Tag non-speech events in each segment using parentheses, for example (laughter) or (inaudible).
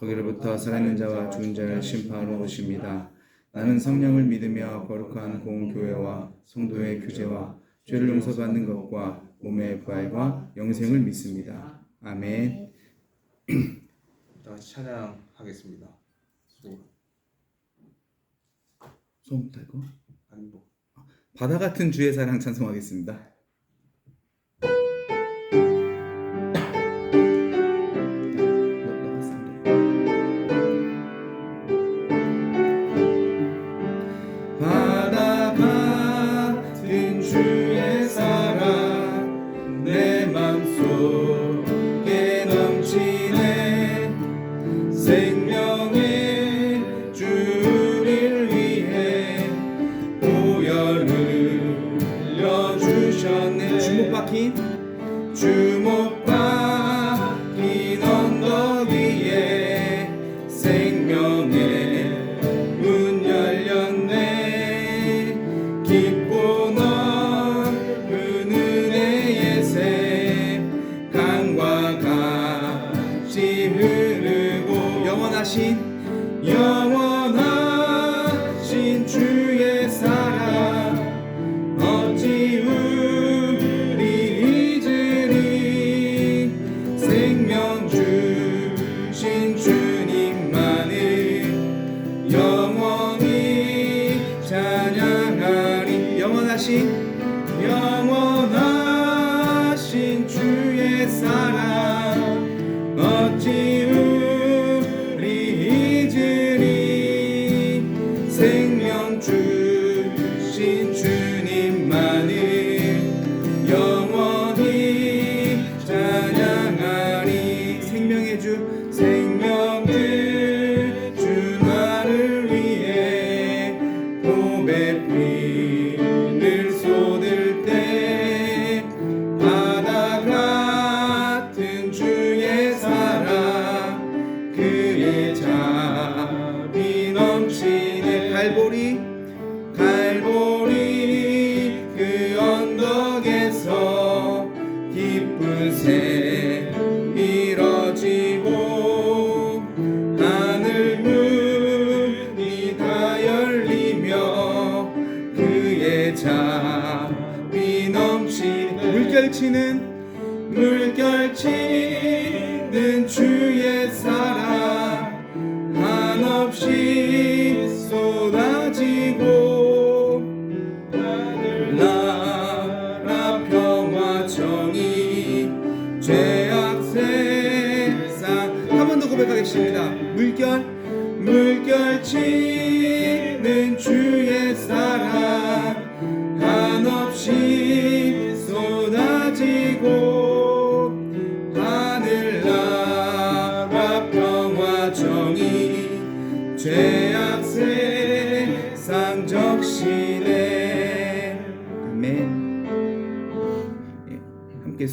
거기로부터 살아있는 자와 죽은 자를 심판하러 오십니다. 나는 성령을 믿으며 거룩한 공교회와 성도의 규제와 죄를 용서받는 것과 몸의 부활과 영생을 믿습니다. 아멘. (clears throat) 다 같이 찬양하겠습니다. 소음 달고 아니 뭐 바다 같은 주의 사랑 찬송하겠습니다. 찬양 한없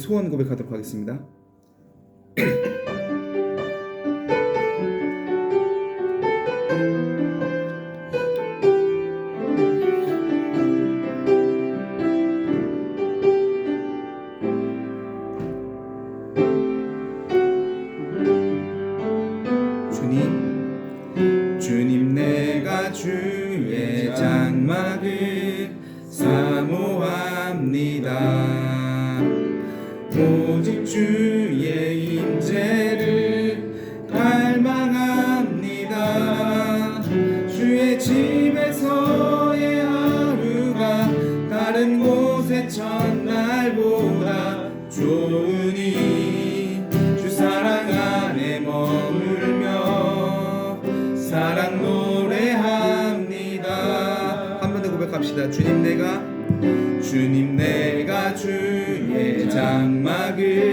소원 고백하도록 하겠습니다 장막을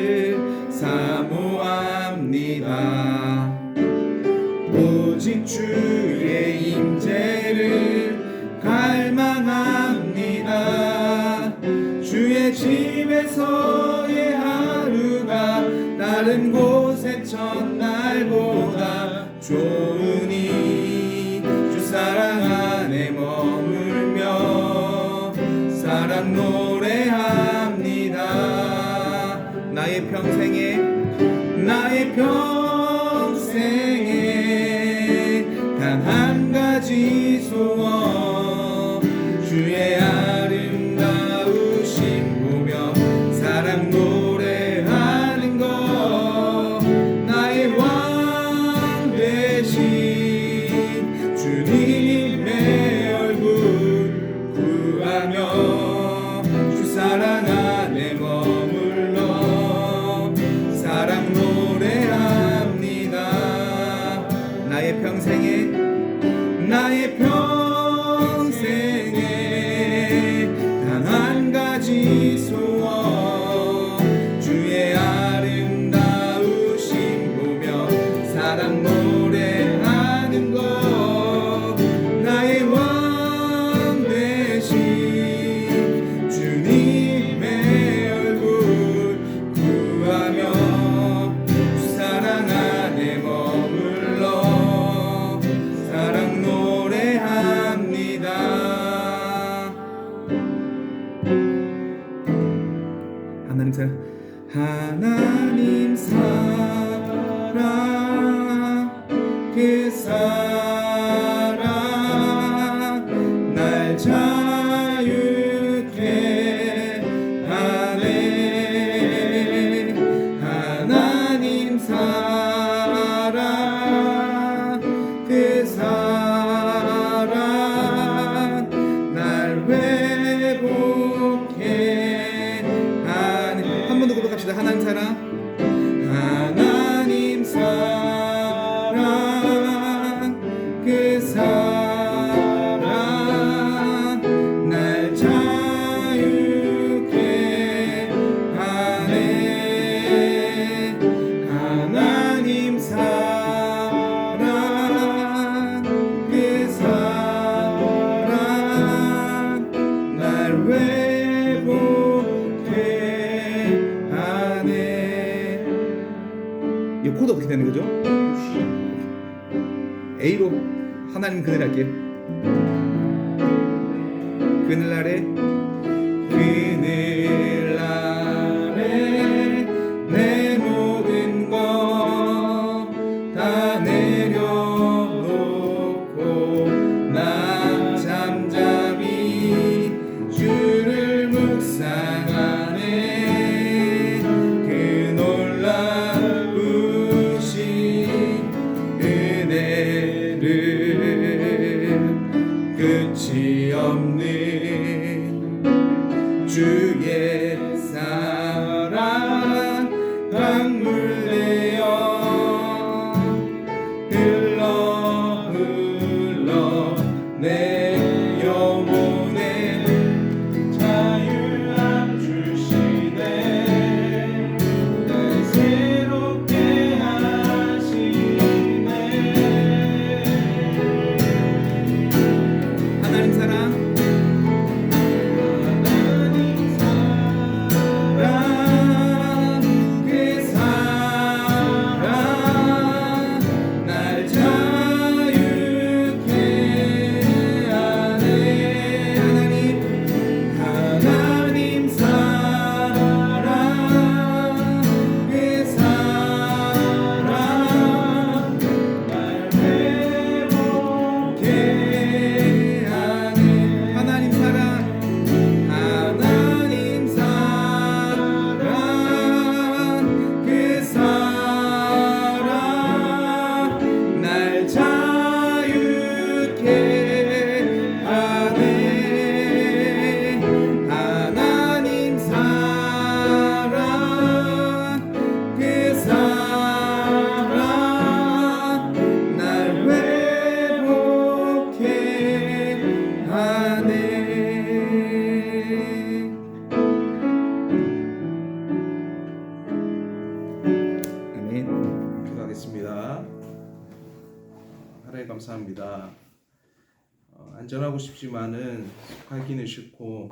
싶지만은 속하기는 싫고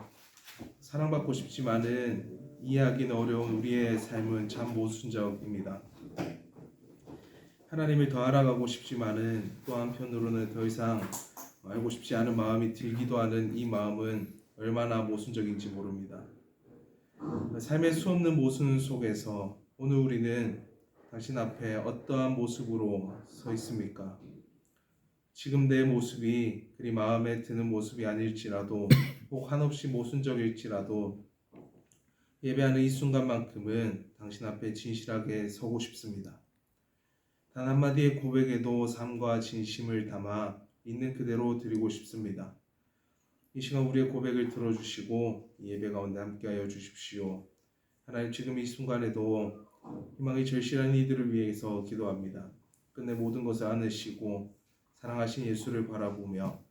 사랑받고 싶지만은 이해하기는 어려운 우리의 삶은 참 모순적입니다. 하나님을 더 알아가고 싶지만은 또 한편으로는 더 이상 알고 싶지 않은 마음이 들기도 하는 이 마음은 얼마나 모순적인지 모릅니다. 삶의 수없는 모순 속에서 오늘 우리는 당신 앞에 어떠한 모습으로 서 있습니까? 지금 내 모습이 그리 마음에 드는 모습이 아닐지라도 혹 한없이 모순적일지라도 예배하는 이 순간만큼은 당신 앞에 진실하게 서고 싶습니다. 단 한마디의 고백에도 삶과 진심을 담아 있는 그대로 드리고 싶습니다. 이 시간 우리의 고백을 들어주시고 이 예배 가운데 함께하여 주십시오. 하나님 지금 이 순간에도 희망이 절실한 이들을 위해서 기도합니다. 끝내 모든 것을 안으시고 사랑하신 예수를 바라보며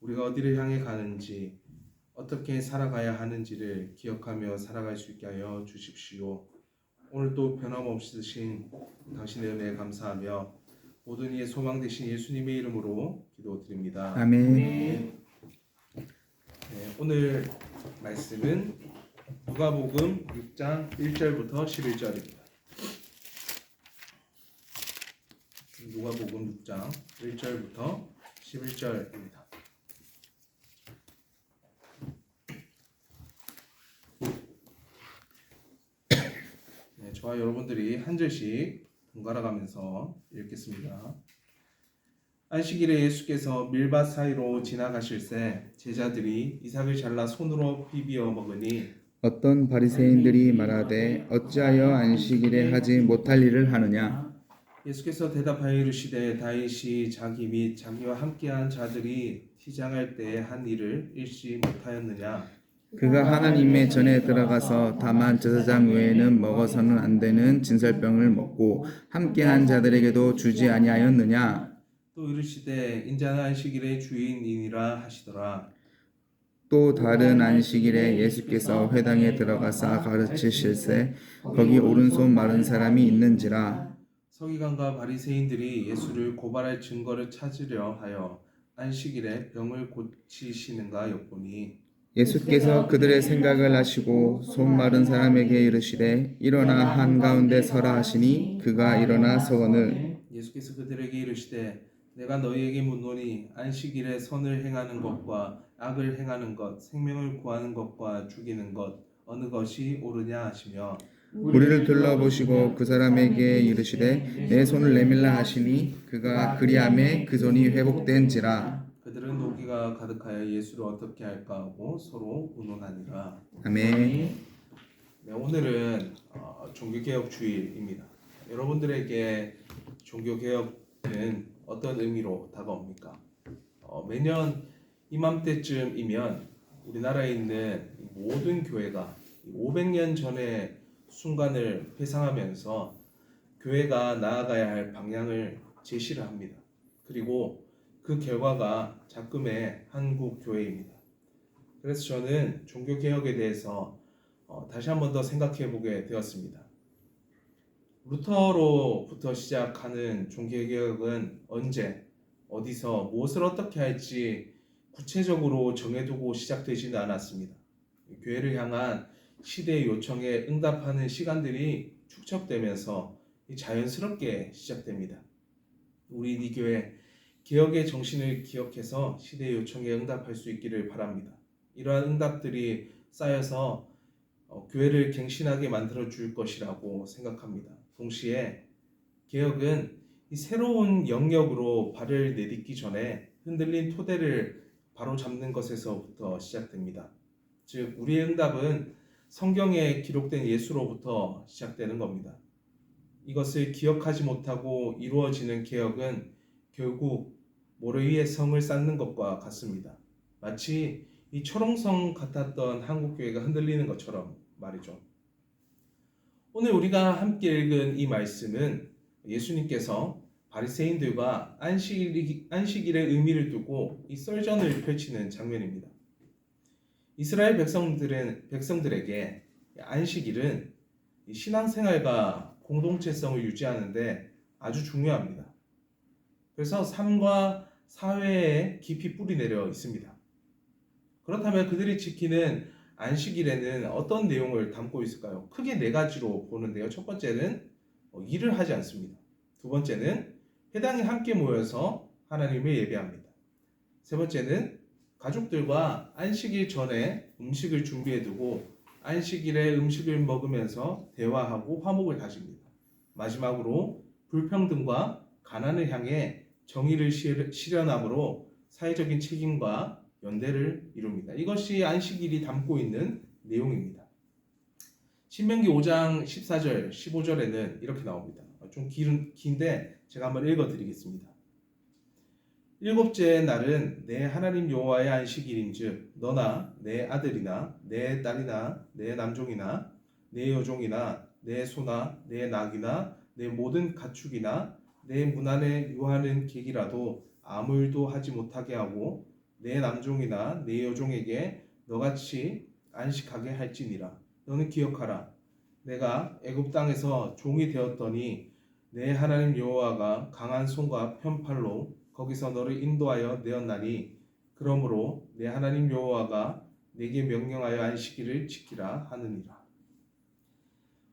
우리가 어디를 향해 가는지 어떻게 살아가야 하는지를 기억하며 살아갈 수 있게 하여 주십시오. 오늘 또 변함없이 드신 당신의 은혜에 감사하며 모든 이의 소망 되신 예수님의 이름으로 기도드립니다. 아멘. 네, 오늘 말씀은 누가복음 6장 1절부터 11절입니다. 누가복음 6장 1절부터 11절입니다. 네, 저와 여러분들이 한 절씩 번갈아 가면서 읽겠습니다. 안식일에 예수께서 밀밭 사이로 지나가실새 제자들이 이삭을 잘라 손으로 비비어 먹으니 어떤 바리새인들이 말하되 어찌하여 안식일에 하지 못할 일을 하느냐 예수께서 대답하여 이르시되 다윗이 자기 및 자기와 함께한 자들이 시장할 때에 한 일을 일시 못하였느냐? 그가 하나님의 전에 들어가서 다만 제사장 외에는 먹어서는 안 되는 진설병을 먹고 함께한 자들에게도 주지 아니하였느냐? 또 이르시되 인자는 안식일의 주인이니라 하시더라. 또 다른 안식일에 예수께서 회당에 들어가사 가르치실새 거기 오른손 마른 사람이 있는지라 서기관과 바리새인들이 예수를 고발할 증거를 찾으려 하여 안식일에 병을 고치시는가 엿보니 예수께서 그들의 생각을 아시고 손 마른 사람에게 이르시되 일어나 한가운데 서라 하시니 그가 일어나 서거늘. 예수께서 그들에게 이르시되 내가 너희에게 묻노니 안식일에 선을 행하는 것과 악을 행하는 것 생명을 구하는 것과 죽이는 것 어느 것이 옳으냐 하시며 우리를 둘러보시고 그 사람에게 이르시되 내 손을 내밀라 하시니 그가 그리함에 그 손이 회복된지라. 그들은 노기가 가득하여 예수를 어떻게 할까 하고 서로 의논하니라. 아멘. 네, 오늘은 어, 종교개혁 주일입니다. 여러분들에게 종교개혁은 어떤 의미로 다가옵니까? 어, 매년 이맘때쯤이면 우리나라에 있는 모든 교회가 500년 전의 순간을 회상하면서 교회가 나아가야 할 방향을 제시를 합니다. 그리고 그 결과가 작금의 한국 교회입니다. 그래서 저는 종교 개혁에 대해서 어, 다시 한 번 더 생각해 보게 되었습니다. 루터로부터 시작하는 종교 개혁은 언제, 어디서, 무엇을 어떻게 할지 구체적으로 정해두고 시작되지는 않았습니다. 교회를 향한 시대의 요청에 응답하는 시간들이 축적되면서 자연스럽게 시작됩니다. 우리 이 교회 개혁의 정신을 기억해서 시대의 요청에 응답할 수 있기를 바랍니다. 이러한 응답들이 쌓여서 어, 교회를 갱신하게 만들어 줄 것이라고 생각합니다. 동시에 개혁은 이 새로운 영역으로 발을 내딛기 전에 흔들린 토대를 바로 잡는 것에서부터 시작됩니다. 즉 우리의 응답은 성경에 기록된 예수로부터 시작되는 겁니다. 이것을 기억하지 못하고 이루어지는 개혁은 결국 모래 위에 성을 쌓는 것과 같습니다. 마치 이 초롱성 같았던 한국 교회가 흔들리는 것처럼 말이죠. 오늘 우리가 함께 읽은 이 말씀은 예수님께서 바리새인들과 안식일, 안식일의 의미를 두고 이 썰전을 펼치는 장면입니다. 이스라엘 백성들은 백성들에게 안식일은 신앙생활과 공동체성을 유지하는데 아주 중요합니다. 그래서 삶과 사회에 깊이 뿌리 내려 있습니다. 그렇다면 그들이 지키는 안식일에는 어떤 내용을 담고 있을까요? 크게 네 가지로 보는데요. 첫 번째는 어, 일을 하지 않습니다. 두 번째는 회당에 함께 모여서 하나님을 예배합니다. 세 번째는 가족들과 안식일 전에 음식을 준비해 두고 안식일에 음식을 먹으면서 대화하고 화목을 다집니다. 마지막으로 불평등과 가난을 향해 정의를 실- 실현함으로 사회적인 책임과 연대를 이룹니다. 이것이 안식일이 담고 있는 내용입니다. 신명기 5장 14절, 15절에는 이렇게 나옵니다. 좀 긴, 긴데 제가 한번 읽어드리겠습니다. 일곱째 날은 내 하나님 여호와의 안식일인즉 너나 내 아들이나 내 딸이나 내 남종이나 내 여종이나 내 소나 내 낙이나 내 모든 가축이나 내 문 안에 유하는 객이라도 아무 일도 하지 못하게 하고 내 남종이나 내 여종에게 너같이 안식하게 할지니라. 너는 기억하라. 내가 애굽 땅에서 종이 되었더니 내 하나님 여호와가 강한 손과 편팔로 거기서 너를 인도하여 내었나니 그러므로 내 하나님 여호와가 내게 명령하여 안식일을 지키라 하느니라.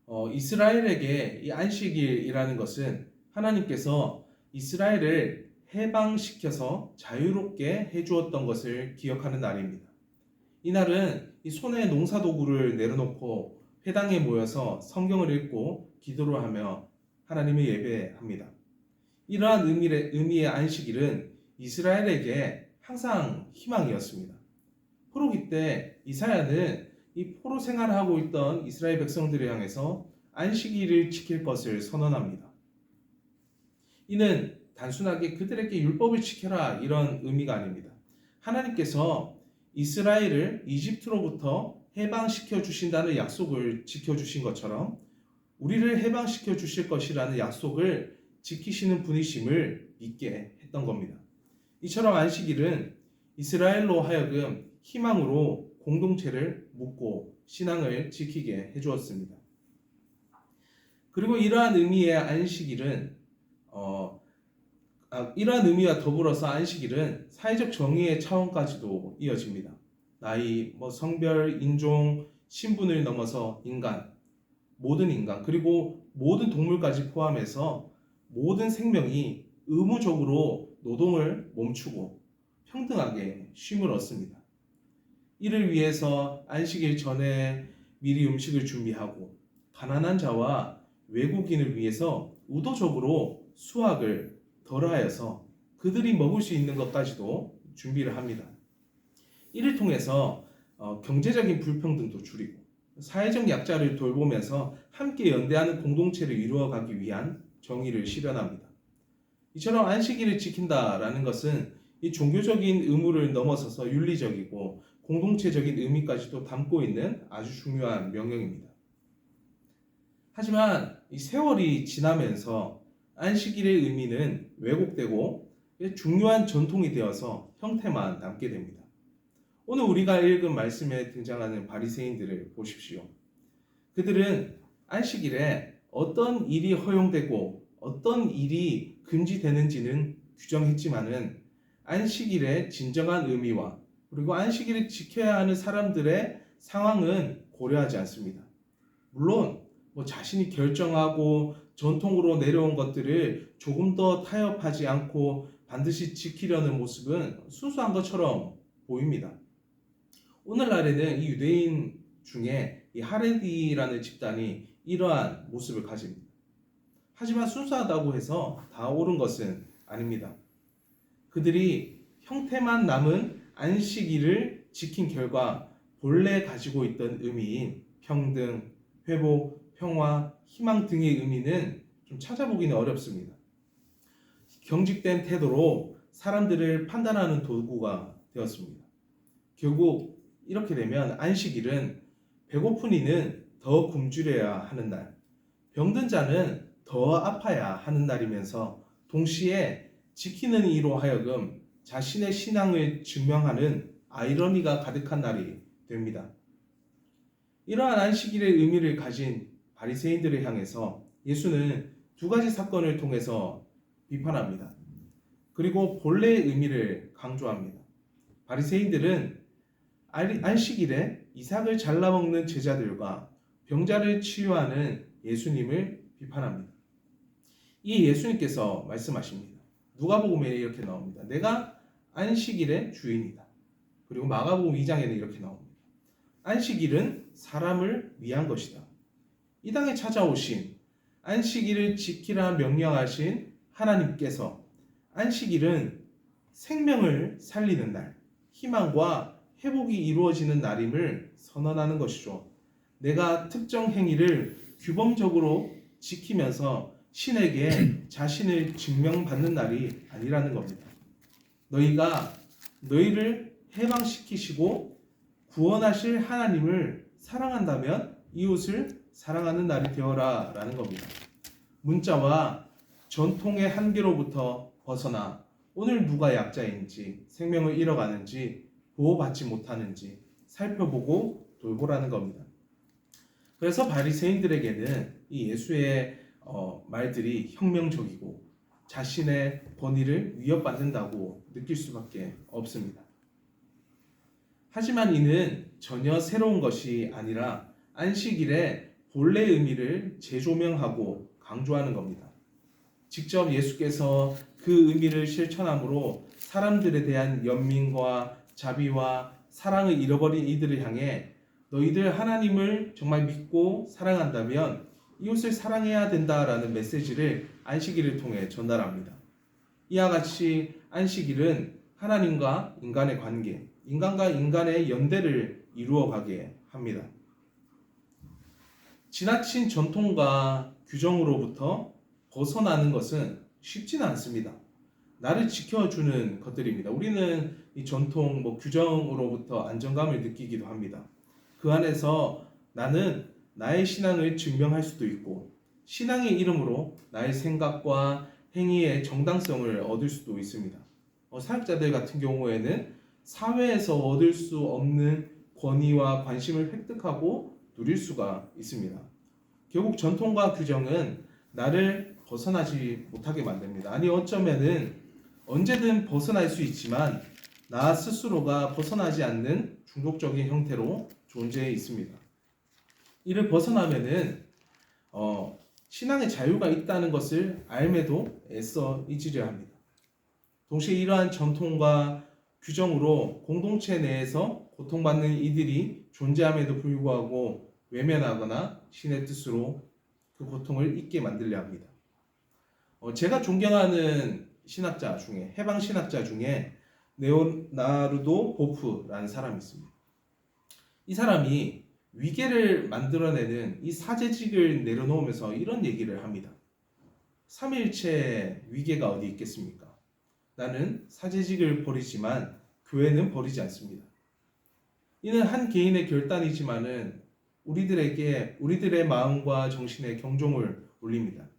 어, 이스라엘에게 이 안식일이라는 것은 하나님께서 이스라엘을 해방시켜서 자유롭게 해주었던 것을 기억하는 날입니다. 이날은 이 손에 농사 도구를 내려놓고 회당에 모여서 성경을 읽고 기도를 하며 하나님을 예배합니다. 이러한 의미의, 의미의 안식일은 이스라엘에게 항상 희망이었습니다. 포로기 때 이사야는 이 포로 생활을 하고 있던 이스라엘 백성들을 향해서 안식일을 지킬 것을 선언합니다. 이는 단순하게 그들에게 율법을 지켜라 이런 의미가 아닙니다. 하나님께서 이스라엘을 이집트로부터 해방시켜 주신다는 약속을 지켜 주신 것처럼 우리를 해방시켜 주실 것이라는 약속을 지키시는 분이심을 믿게 했던 겁니다. 이처럼 안식일은 이스라엘로 하여금 희망으로 공동체를 묻고 신앙을 지키게 해주었습니다. 그리고 이러한 의미의 안식일은 어, 아, 이러한 의미와 더불어서 안식일은 사회적 정의의 차원까지도 이어집니다. 나이, 뭐 성별, 인종, 신분을 넘어서 인간, 모든 인간 그리고 모든 동물까지 포함해서 모든 생명이 의무적으로 노동을 멈추고 평등하게 쉼을 얻습니다. 이를 위해서 안식일 전에 미리 음식을 준비하고 가난한 자와 외국인을 위해서 의도적으로 수확을 덜하여서 그들이 먹을 수 있는 것까지도 준비를 합니다. 이를 통해서 어, 경제적인 불평등도 줄이고 사회적 약자를 돌보면서 함께 연대하는 공동체를 이루어가기 위한 정의를 실현합니다. 이처럼 안식일을 지킨다라는 것은 이 종교적인 의무를 넘어서서 윤리적이고 공동체적인 의미까지도 담고 있는 아주 중요한 명령입니다. 하지만 이 세월이 지나면서 안식일의 의미는 왜곡되고 중요한 전통이 되어서 형태만 남게 됩니다. 오늘 우리가 읽은 말씀에 등장하는 바리새인들을 보십시오. 그들은 안식일에 어떤 일이 허용되고 어떤 일이 금지되는지는 규정했지만은 안식일의 진정한 의미와 그리고 안식일을 지켜야 하는 사람들의 상황은 고려하지 않습니다. 물론 뭐 자신이 결정하고 전통으로 내려온 것들을 조금 더 타협하지 않고 반드시 지키려는 모습은 순수한 것처럼 보입니다. 오늘날에는 이 유대인 중에 이 하레디라는 집단이 이러한 모습을 가집니다. 하지만 순수하다고 해서 다 옳은 것은 아닙니다. 그들이 형태만 남은 안식일을 지킨 결과 본래 가지고 있던 의미인 평등, 회복, 평화, 희망 등의 의미는 좀 찾아보기는 어렵습니다. 경직된 태도로 사람들을 판단하는 도구가 되었습니다. 결국 이렇게 되면 안식일은 배고픈 이는 더 굶주려야 하는 날, 병든 자는 더 아파야 하는 날이면서 동시에 지키는 이로 하여금 자신의 신앙을 증명하는 아이러니가 가득한 날이 됩니다. 이러한 안식일의 의미를 가진 바리새인들을 향해서 예수는 두 가지 사건을 통해서 비판합니다. 그리고 본래의 의미를 강조합니다. 바리새인들은 알- 안식일에 이삭을 잘라먹는 제자들과 병자를 치유하는 예수님을 비판합니다. 이 예수님께서 말씀하십니다. 누가복음에 이렇게 나옵니다. 내가 안식일의 주인이다. 그리고 마가복음 2장에는 이렇게 나옵니다. 안식일은 사람을 위한 것이다. 이 땅에 찾아오신 안식일을 지키라 명령하신 하나님께서 안식일은 생명을 살리는 날, 희망과 회복이 이루어지는 날임을 선언하는 것이죠. 내가 특정 행위를 규범적으로 지키면서 신에게 (clears throat) 자신을 증명받는 날이 아니라는 겁니다. 너희가 너희를 해방시키시고 구원하실 하나님을 사랑한다면 이웃을 사랑하는 날이 되어라 라는 겁니다. 문자와 전통의 한계로부터 벗어나 오늘 누가 약자인지 생명을 잃어가는지 보호받지 못하는지 살펴보고 돌보라는 겁니다. 그래서 바리새인들에게는 이 예수의 어, 말들이 혁명적이고 자신의 권위를 위협받는다고 느낄 수밖에 없습니다. 하지만 이는 전혀 새로운 것이 아니라 안식일의 본래 의미를 재조명하고 강조하는 겁니다. 직접 예수께서 그 의미를 실천함으로 사람들에 대한 연민과 자비와 사랑을 잃어버린 이들을 향해 너희들 하나님을 정말 믿고 사랑한다면 이웃을 사랑해야 된다라는 메시지를 안식일을 통해 전달합니다. 이와 같이 안식일은 하나님과 인간의 관계, 인간과 인간의 연대를 이루어가게 합니다. 지나친 전통과 규정으로부터 벗어나는 것은 쉽지는 않습니다. 나를 지켜주는 것들입니다. 우리는 이 전통, 뭐 규정으로부터 안정감을 느끼기도 합니다. 그 안에서 나는 나의 신앙을 증명할 수도 있고, 신앙의 이름으로 나의 생각과 행위의 정당성을 얻을 수도 있습니다. 어, 사역자들 같은 경우에는 사회에서 얻을 수 없는 권위와 관심을 획득하고 누릴 수가 있습니다. 결국 전통과 규정은 나를 벗어나지 못하게 만듭니다. 아니 어쩌면은 언제든 벗어날 수 있지만 나 스스로가 벗어나지 않는 중독적인 형태로 존재해 있습니다. 이를 벗어나면은 어, 신앙의 자유가 있다는 것을 알매도 애써 잊으려 합니다. 동시에 이러한 전통과 규정으로 공동체 내에서 고통받는 이들이 존재함에도 불구하고 외면하거나 신의 뜻으로 그 고통을 잊게 만들려 합니다. 어, 제가 존경하는 신학자 중에 해방 신학자 중에 네오나르도 보프라는 사람이 있습니다. 이 사람이 위계를 만들어내는 이 사제직을 내려놓으면서 이런 얘기를 합니다. 삼일체 위계가 어디 있겠습니까? 나는 사제직을 버리지만 교회는 버리지 않습니다. 이는 한 개인의 결단이지만은 우리들에게 우리들의 마음과 정신에 경종을 울립니다.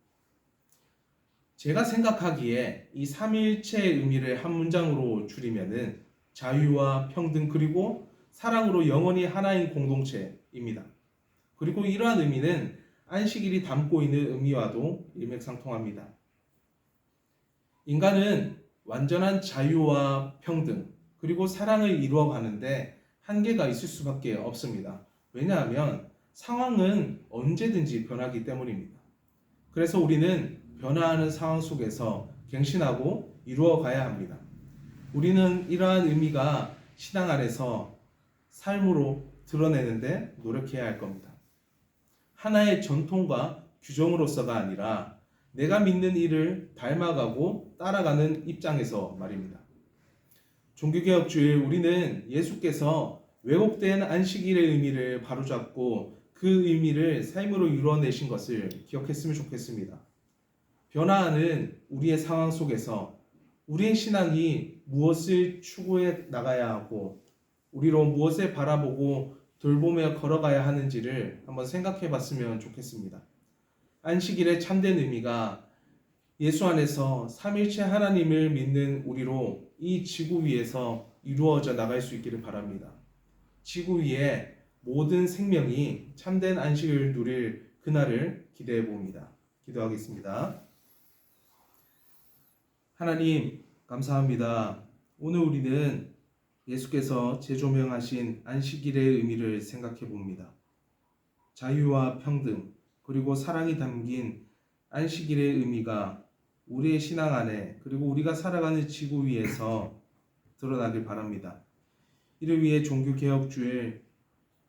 제가 생각하기에 이 삼일체의 의미를 한 문장으로 줄이면은 자유와 평등 그리고 사랑으로 영원히 하나인 공동체입니다. 그리고 이러한 의미는 안식일이 담고 있는 의미와도 일맥상통합니다. 인간은 완전한 자유와 평등 그리고 사랑을 이루어가는데 한계가 있을 수밖에 없습니다. 왜냐하면 상황은 언제든지 변하기 때문입니다. 그래서 우리는 변화하는 상황 속에서 갱신하고 이루어가야 합니다. 우리는 이러한 의미가 신앙 안에서 삶으로 드러내는데 노력해야 할 겁니다. 하나의 전통과 규정으로서가 아니라 내가 믿는 일을 닮아가고 따라가는 입장에서 말입니다. 종교개혁주의 우리는 예수께서 왜곡된 안식일의 의미를 바로잡고 그 의미를 삶으로 이루어내신 것을 기억했으면 좋겠습니다. 변화하는 우리의 상황 속에서 우리의 신앙이 무엇을 추구해 나가야 하고 우리로 무엇을 바라보고 돌보며 걸어가야 하는지를 한번 생각해 봤으면 좋겠습니다. 안식일의 참된 의미가 예수 안에서 삼일체 하나님을 믿는 우리로 이 지구 위에서 이루어져 나갈 수 있기를 바랍니다. 지구 위에 모든 생명이 참된 안식을 누릴 그날을 기대해 봅니다. 기도하겠습니다. 하나님, 감사합니다. 오늘 우리는 예수께서 재조명하신 안식일의 의미를 생각해 봅니다. 자유와 평등 그리고 사랑이 담긴 안식일의 의미가 우리의 신앙 안에 그리고 우리가 살아가는 지구 위에서 드러나길 바랍니다. 이를 위해 종교개혁주의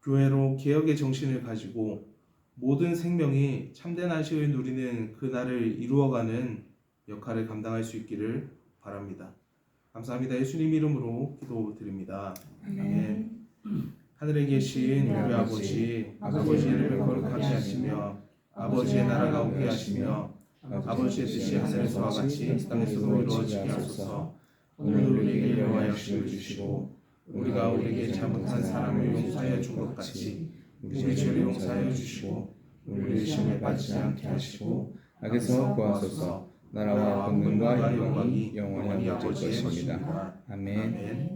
교회로 개혁의 정신을 가지고 모든 생명이 참된 안식을 누리는 그날을 이루어가는 역할을 감당할 수 있기를 바랍니다. 감사합니다. 예수님 이름으로 기도드립니다. 아멘. 하늘에 계신 우리 아버지, 아버지 이름을 거룩하게 하시며 아버지의 나라가 오게 하시며 아버지의 뜻이 하늘에서와 같이 땅에서도 이루어지게 하소서. 오늘 우리에게 일용할 양식을 주시고 우리가 우리에게 잘못한 사람을 용서하여 준 것 같이 우리 죄를 용서하여 주시고 우리를 시험에 빠지지 않게 하시고 악에서 구하소서 나라와 권능과 영광이 영원히 아버지의 것입니다. 아멘. 아멘.